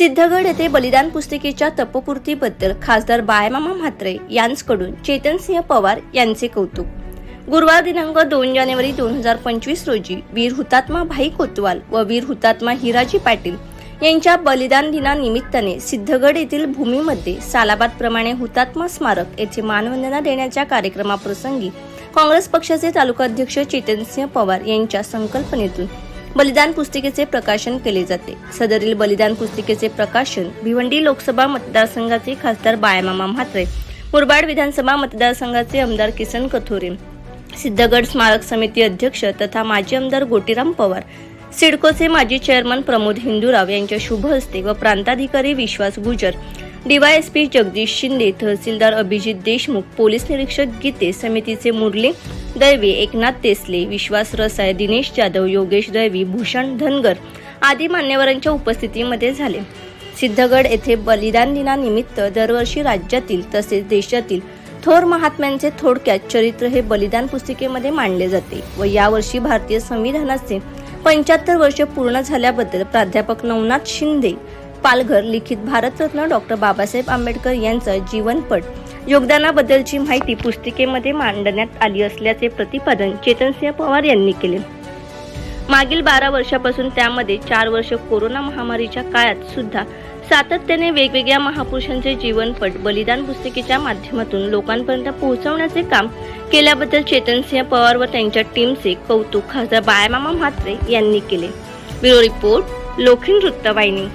सिद्धगड येथे बलिदान पुस्तिकेच्या तपपूर्तीबद्दल खासदार बाळमामा म्हात्रे यांच्याकडून चेतनसिंह पवार यांचे कौतुक. गुरुवार दिनांक दोन जानेवारी दोन हजार पंचवीस रोजी वीर हुतात्मा भाई कोतवाल व वीर हुतात्मा हिराजी पाटील यांच्या बलिदान दिनानिमित्ताने सिद्धगड येथील भूमीमध्ये सालाबाद प्रमाणे हुतात्मा स्मारक येथे मानवंदना देण्याच्या कार्यक्रमाप्रसंगी काँग्रेस पक्षाचे तालुकाध्यक्ष चेतनसिंह पवार यांच्या संकल्पनेतून बलिदान पुस्तिकेचे प्रकाशन केले जाते. सदरील बलिदान पुस्तिकेचे प्रकाशन भिवंडी लोकसभा मतदारसंघाचे खासदार बाळमामा म्हात्रे मुरबाड विधानसभा मतदारसंघाचे आमदार किसन कथोरे सिद्धगड स्मारक समिती अध्यक्ष तथा माजी आमदार गोटीराम पवार सिडकोचे माजी चेअरमन प्रमोद हिंदूराव यांच्या शुभ हस्ते व प्रांताधिकारी विश्वास गुजर डीवायएसपी जगदीश शिंदे तहसीलदार अभिजित देशमुख पोलीस निरीक्षक गीते समितीचे मुरली दैवी एकनाथ तेसले विश्वास रसाय दिनेश जाधव योगेश दैवी भूषण धनगर आदी मान्यवरांच्या उपस्थितीमध्ये झाले. सिद्धगड येथे बलिदान दिनानिमित्त दरवर्षी राज्यातील तसेच देशातील थोर महात्म्यांचे थोडक्यात चरित्र हे बलिदान पुस्तिकेमध्ये मांडले जाते व यावर्षी भारतीय संविधानाचे पंच्याहत्तर वर्ष पूर्ण झाल्याबद्दल प्राध्यापक नवनाथ शिंदे पालघर लिखित भारतरत्न डॉक्टर बाबासाहेब आंबेडकर यांचं जीवनपट. योगदानाबद्दलची माहिती पुस्तिकेमध्ये मांडण्यात आली असल्याचे प्रतिपादन चेतनसिंह पवार यांनी केले. मागील बारा वर्षापासून त्यामध्ये चार वर्ष कोरोना महामारीच्या काळात सुद्धा सातत्याने वेगवेगळ्या महापुरुषांचे जीवनपट बलिदान पुस्तिकेच्या माध्यमातून लोकांपर्यंत पोहोचवण्याचे काम केल्याबद्दल चेतनसिंह पवार व त्यांच्या टीमचे कौतुक खासदार बाळामामा म्हात्रे यांनी केले. ब्युरो रिपोर्ट लोखीन वृत्तवाहिनी.